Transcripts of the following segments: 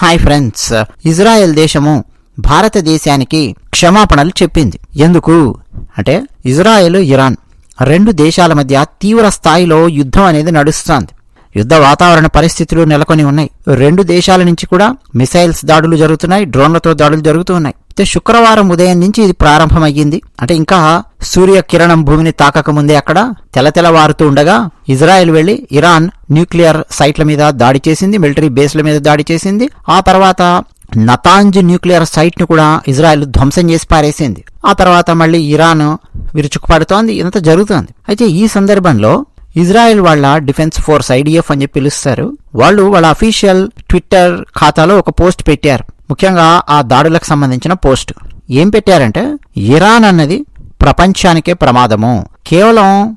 Hi friends. Israel దేశము భారతదేశానికి క్షమాపణలు చెప్పింది. ఎందుకు? అంటే ఇజ్రాయెల్ ఇరాన్ రెండు దేశాల మధ్య తీవ్ర స్థాయిలో యుద్ధం అనేది నడుస్తోంది. యుద్ధ వాతావరణ పరిస్థితులు నెలకొని ఉన్నాయి. రెండు దేశాల నుంచి కూడా మిసైల్స్ దాడులు జరుగుతున్నాయి డ్రోన్లతో దాడులు జరుగుతూ ఉన్నాయి. అయితే శుక్రవారం ఉదయం నుంచి ఇది ప్రారంభమయ్యింది. అంటే ఇంకా సూర్య కిరణం భూమిని తాకక ముందే అక్కడ తెలతెలవారుతూ ఉండగా ఇజ్రాయెల్ వెళ్ళి ఇరాన్ న్యూక్లియర్ సైట్ల మీద దాడి చేసింది మిలిటరీ బేస్ల మీద దాడి చేసింది. ఆ తర్వాత నతాంజ్ న్యూక్లియర్ సైట్ను కూడా ఇజ్రాయెల్ ధ్వంసం చేసి పారేసింది. ఆ తర్వాత మళ్ళీ ఇరాన్ విరుచుకుపడుతోంది. ఇంత జరుగుతోంది. అయితే ఈ సందర్భంలో ఇజ్రాయెల్ వాళ్ళ డిఫెన్స్ ఫోర్స్ ఐడిఎఫ్ అని చెప్పి పిలుస్తారు. వాళ్ళు వాళ్ళ అఫీషియల్ ట్విట్టర్ ఖాతాలో ఒక పోస్ట్ పెట్టారు. ముఖ్యంగా ఆ దాడులకు సంబంధించిన పోస్ట్. ఏం పెట్టారంటే ఇరాన్ అన్నది ప్రపంచానికే ప్రమాదము. కేవలం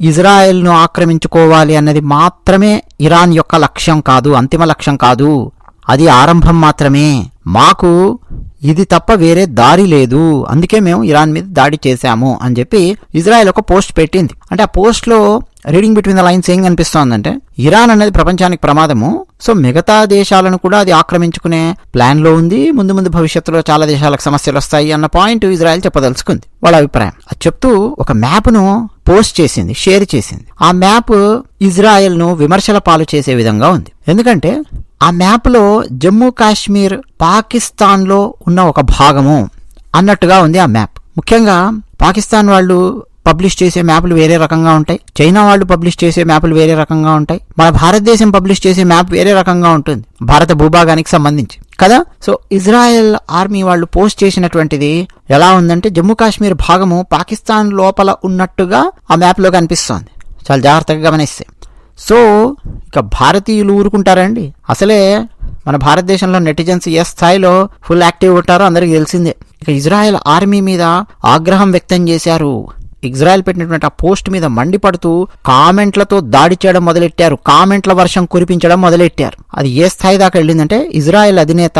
ఇజ్రాయెల్ను ఆక్రమించుకోవాలి అన్నది మాత్రమే ఇరాన్ యొక్క లక్ష్యం కాదు అంతిమ లక్ష్యం కాదు. అది ఆరంభం మాత్రమే. మాకు ఇది తప్ప వేరే దారి లేదు. అందుకే మేము ఇరాన్ మీద దాడి చేశాము అని చెప్పి ఇజ్రాయెల్ ఒక పోస్ట్ పెట్టింది. అంటే ఆ పోస్ట్లో రీడింగ్ బిట్వీన్ ద లైన్స్ ఏం కనిపిస్తోందంటే ఇరాన్ అనేది ప్రపంచానికి ప్రమాదము సో మిగతా దేశాలను కూడా అది ఆక్రమించుకునే ప్లాన్లో ఉంది ముందు ముందు భవిష్యత్తులో చాలా దేశాలకు సమస్యలు వస్తాయి అన్న పాయింట్ ఇజ్రాయెల్ చెప్పదలుచుకుంది వాళ్ళ అభిప్రాయం. అది చెప్తూ ఒక మ్యాప్ను పోస్ట్ చేసింది షేర్ చేసింది. ఆ మ్యాప్ ఇజ్రాయెల్ను విమర్శల పాలు చేసే విధంగా ఉంది. ఎందుకంటే ఆ మ్యాప్లో జమ్మూ కాశ్మీర్ పాకిస్తాన్లో ఉన్న ఒక భాగము అన్నట్టుగా ఉంది ఆ మ్యాప్. ముఖ్యంగా పాకిస్తాన్ వాళ్ళు పబ్లిష్ చేసే మ్యాప్లు వేరే రకంగా ఉంటాయి. చైనా వాళ్ళు పబ్లిష్ చేసే మ్యాప్లు వేరే రకంగా ఉంటాయి. మన భారతదేశం పబ్లిష్ చేసే మ్యాప్ వేరే రకంగా ఉంటుంది. భారత భూభాగానికి సంబంధించి. కదా? సో ఇజ్రాయెల్ ఆర్మీ వాళ్ళు పోస్ట్ చేసినటువంటిది ఎలా ఉందంటే జమ్మూ కాశ్మీర్ భాగము పాకిస్తాన్ లోపల ఉన్నట్టుగా ఆ మ్యాప్లో కనిపిస్తోంది. చాలా జాగ్రత్తగా గమనిస్తే. సో ఇక భారతీయులు ఊరుకుంటారండి. అసలే మన భారతదేశంలో నెటిజన్స్ ఏ స్థాయిలో ఫుల్ యాక్టివ్ ఉంటారో అందరికీ తెలిసిందే. ఇక ఇజ్రాయెల్ ఆర్మీ మీద ఆగ్రహం వ్యక్తం చేశారు. ఇజ్రాయెల్ పెట్టినటువంటి ఆ పోస్ట్ మీద మండిపడుతూ కామెంట్లతో దాడి చేయడం మొదలెట్టారు. కామెంట్ల వర్షం కురిపించడం మొదలెట్టారు. అది ఏ స్థాయి దాకా వెళ్ళిందంటే ఇజ్రాయెల్ అధినేత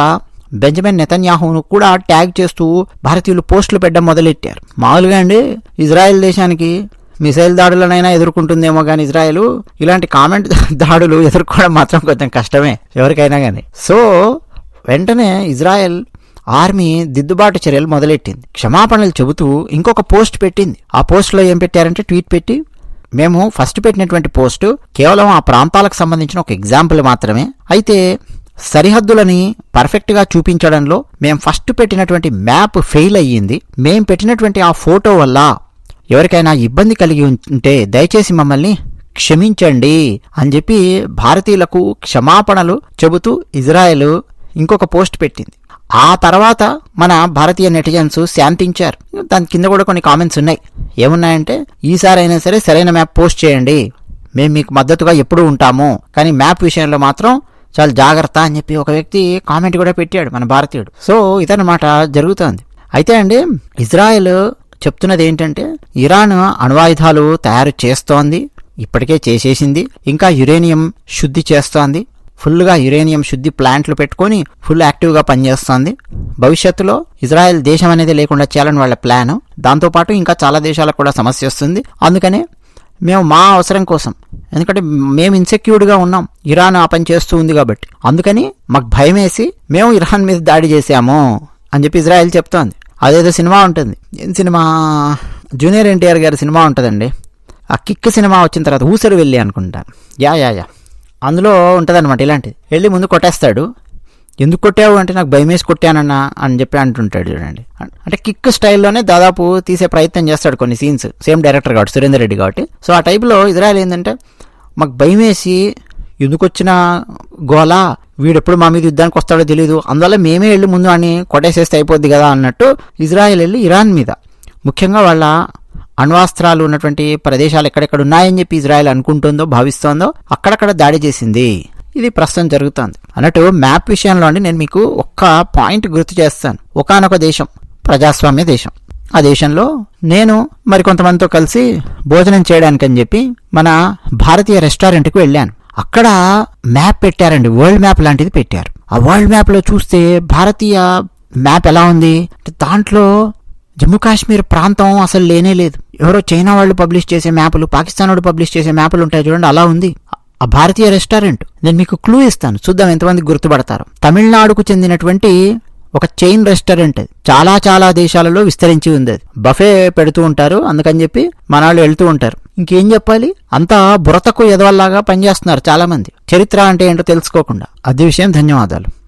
బెంజమిన్ నెతన్యాహును కూడా ట్యాగ్ చేస్తూ భారతీయులు పోస్టులు పెట్టడం మొదలెట్టారు. మామూలుగా అండి ఇజ్రాయెల్ దేశానికి మిసైల్ దాడులనైనా ఎదుర్కొంటుందేమో కానీ ఇజ్రాయెల్ ఇలాంటి కామెంట్ దాడులు ఎదుర్కోవడం మాత్రం కొంచెం కష్టమే ఎవరికైనా కానీ సో వెంటనే ఇజ్రాయెల్ ఆర్మీ దిద్దుబాటు చర్యలు మొదలెట్టింది. క్షమాపణలు చెబుతూ ఇంకొక పోస్ట్ పెట్టింది. ఆ పోస్ట్లో ఏం పెట్టారంటే ట్వీట్ పెట్టి మేము ఫస్ట్ పెట్టినటువంటి పోస్టు కేవలం ఆ ప్రాంతాలకు సంబంధించిన ఒక ఎగ్జాంపుల్ మాత్రమే. అయితే సరిహద్దులని పర్ఫెక్ట్గా చూపించడంలో మేము ఫస్ట్ పెట్టినటువంటి మ్యాప్ ఫెయిల్ అయ్యింది. మేము పెట్టినటువంటి ఆ ఫోటో వల్ల ఎవరికైనా ఇబ్బంది కలిగి ఉంటే దయచేసి మమ్మల్ని క్షమించండి అని చెప్పి భారతీయులకు క్షమాపణలు చెబుతూ ఇజ్రాయెల్ ఇంకొక పోస్ట్ పెట్టింది. ఆ తర్వాత మన భారతీయ నెటిజన్స్ శాంతించారు. దాని కింద కూడా కొన్ని కామెంట్స్ ఉన్నాయి. ఏమున్నాయంటే ఈసారి అయినా సరే సరైన మ్యాప్ పోస్ట్ చేయండి. మేము మీకు మద్దతుగా ఎప్పుడూ ఉంటాము. కానీ మ్యాప్ విషయంలో మాత్రం చాలా జాగ్రత్త అని చెప్పి ఒక వ్యక్తి కామెంట్ కూడా పెట్టాడు మన భారతీయుడు. సో ఇదన్నమాట జరుగుతోంది. అయితే అండి ఇజ్రాయెల్ చెప్తున్నది ఏంటంటే ఇరాన్ అణ్వాయుధాలు తయారు చేస్తోంది ఇప్పటికే చేసేసింది. ఇంకా యురేనియం శుద్ధి చేస్తోంది. ఫుల్గా యురేనియం శుద్ధి ప్లాంట్లు పెట్టుకొని ఫుల్ యాక్టివ్గా పనిచేస్తోంది. భవిష్యత్తులో ఇజ్రాయెల్ దేశం అనేది లేకుండా చేయాలని వాళ్ళ ప్లాన్. దాంతోపాటు ఇంకా చాలా దేశాలకు కూడా సమస్య వస్తుంది. అందుకనే మేము మా అవసరం కోసం ఎందుకంటే మేము ఇన్సెక్యూర్డ్గా ఉన్నాం. ఇరాన్ ఆ పని చేస్తూ ఉంది కాబట్టి. అందుకని మాకు భయం వేసి మేము ఇరాన్ మీద దాడి చేశాము అని చెప్పి ఇజ్రాయెల్ చెప్తోంది. అదేదో సినిమా ఉంటుంది. ఏం సినిమా? జూనియర్ ఎన్టీఆర్ గారి సినిమా ఉంటుందండి. ఆ కిక్ సినిమా వచ్చిన తర్వాత ఊసరు వెళ్ళి అనుకుంటాను యా యా యా. అందులో ఉంటుందన్నమాట ఇలాంటిది. వెళ్ళి ముందు కొట్టేస్తాడు. ఎందుకు కొట్టావు? అంటే నాకు భయం వేసి కొట్టానన్నా అని చెప్పి అంటుంటాడు చూడండి. అంటే కిక్ స్టైల్లోనే దాదాపు తీసే ప్రయత్నం చేస్తాడు కొన్ని సీన్స్. సేమ్ డైరెక్టర్ కాబట్టి సురేందర్ రెడ్డి కాబట్టి. సో ఆ టైప్లో ఇజ్రాయల్ ఏంటంటే మాకు భయం వేసి ఎందుకు వచ్చిన గోల? వీడెప్పుడు మా మీద యుద్ధానికి వస్తాడో తెలియదు అందువల్ల మేమే వెళ్ళి ముందు అని కొట్టేసేస్తే అయిపోద్ది కదా అన్నట్టు ఇజ్రాయెల్ వెళ్ళి ఇరాన్ మీద. ముఖ్యంగా వాళ్ళ అణ్వాస్త్రాలు ఉన్నటువంటి ప్రదేశాలు ఎక్కడెక్కడ ఉన్నాయని చెప్పి ఇజ్రాయెల్ అనుకుంటుందో భావిస్తోందో అక్కడక్కడ దాడి చేసింది. ఇది ప్రస్తుతం జరుగుతోంది. అన్నట్టు మ్యాప్ విషయంలో అండి నేను మీకు ఒక్క పాయింట్ గుర్తు చేస్తాను. ఒకనొక దేశం ప్రజాస్వామ్య దేశం. ఆ దేశంలో నేను మరికొంతమందితో కలిసి భోజనం చేయడానికి అని చెప్పి మన భారతీయ రెస్టారెంట్కి వెళ్ళాను. అక్కడ మ్యాప్ పెట్టారండి. వరల్డ్ మ్యాప్ లాంటిది పెట్టారు. ఆ వరల్డ్ మ్యాప్లో చూస్తే భారతీయ మ్యాప్ ఎలా ఉంది? అంటే దాంట్లో జమ్మూ కాశ్మీర్ ప్రాంతం అసలు లేనే లేదు. ఎవరో చైనా వాళ్ళు పబ్లిష్ చేసే మ్యాపులు పాకిస్తాన్ వాళ్ళు పబ్లిష్ చేసే మ్యాపులు ఉంటాయి చూడండి అలా ఉంది. ఆ భారతీయ రెస్టారెంట్. నేను మీకు క్లూ ఇస్తాను చూద్దాం ఎంతమంది గుర్తుపడతారు. తమిళనాడుకు చెందినటువంటి ఒక చైన్ రెస్టారెంట్ అది. చాలా చాలా దేశాలలో విస్తరించి ఉంది అది. బఫే పెడుతూ ఉంటారు అందుకని చెప్పి మనాళ్ళు వెళ్తూ ఉంటారు. ఇంకేం చెప్పాలి? అంతా బురతకు ఎదవల్లాగా పనిచేస్తున్నారు చాలా మంది చరిత్ర అంటే ఏంటో తెలుసుకోకుండా. అది విషయం ధన్యవాదాలు.